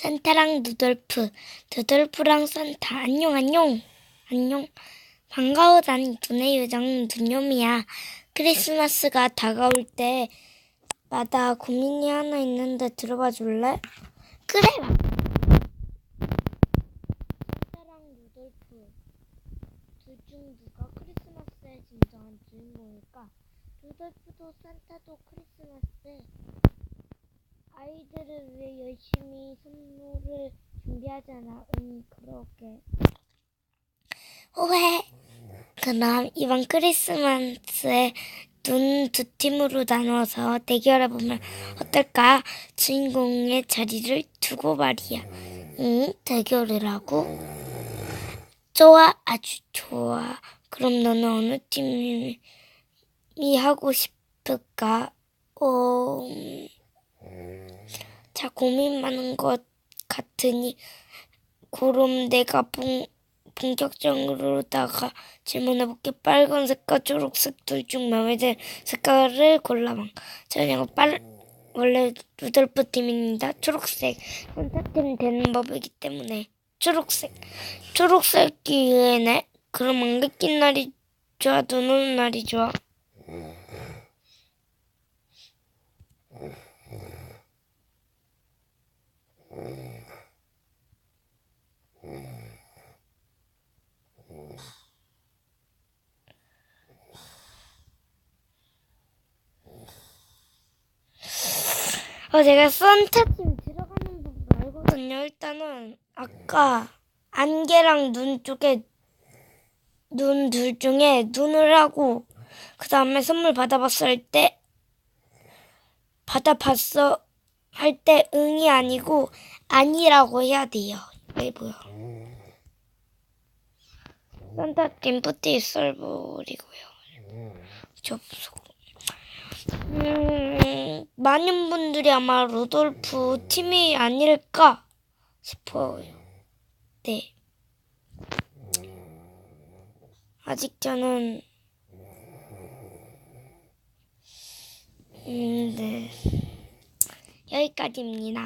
산타랑 누돌프, 누돌프랑 산타. 안녕, 안녕. 안녕. 반가워, 난 눈의 요정 눈요미야. 크리스마스가 다가올 때마다 고민이 하나 있는데 들어봐 줄래? 그래. 산타랑 루돌프. 둘중 누가 크리스마스의 진정한 주인공일까? 루돌프도 산타도 크리스마스. 아이들을 위해 열심히 선물을 준비하잖아. 응, 그러게. 후회. 그럼 이번 크리스마스에 눈 두 팀으로 나눠서 대결해보면 어떨까? 주인공의 자리를 두고 말이야. 응, 대결을 하고? 좋아, 아주 좋아. 그럼 너는 어느 팀이 하고 싶을까? 어, 음, 자, 고민 많은 것 같으니, 그럼 내가 본, 본격적으로다가 질문해볼게. 빨간색과 초록색 둘 중 마음에 드는 색깔을 골라봐. 저녁은 빨, 원래 루돌프 팀입니다. 초록색. 선타팀 되는 법이기 때문에. 초록색. 초록색이네. 그럼 안개 낀 날이 좋아? 눈 오는 날이 좋아? 어, 제가 선타팀 들어가는 법을 알거든요. 일단은 아까 안개랑 눈 쪽에 눈 둘 중에 눈을 하고 그 다음에 선물 받아봤을 때 받아봤어 할 때 응이 아니고 아니라고 해야 돼요. 왜 보여? 산타팀 뿌띠 썰버리고요. 접속. 음, 많은 분들이 아마 루돌프 팀이 아닐까 싶어요. 네. 아직 저는 음, 네. 여기까지입니다.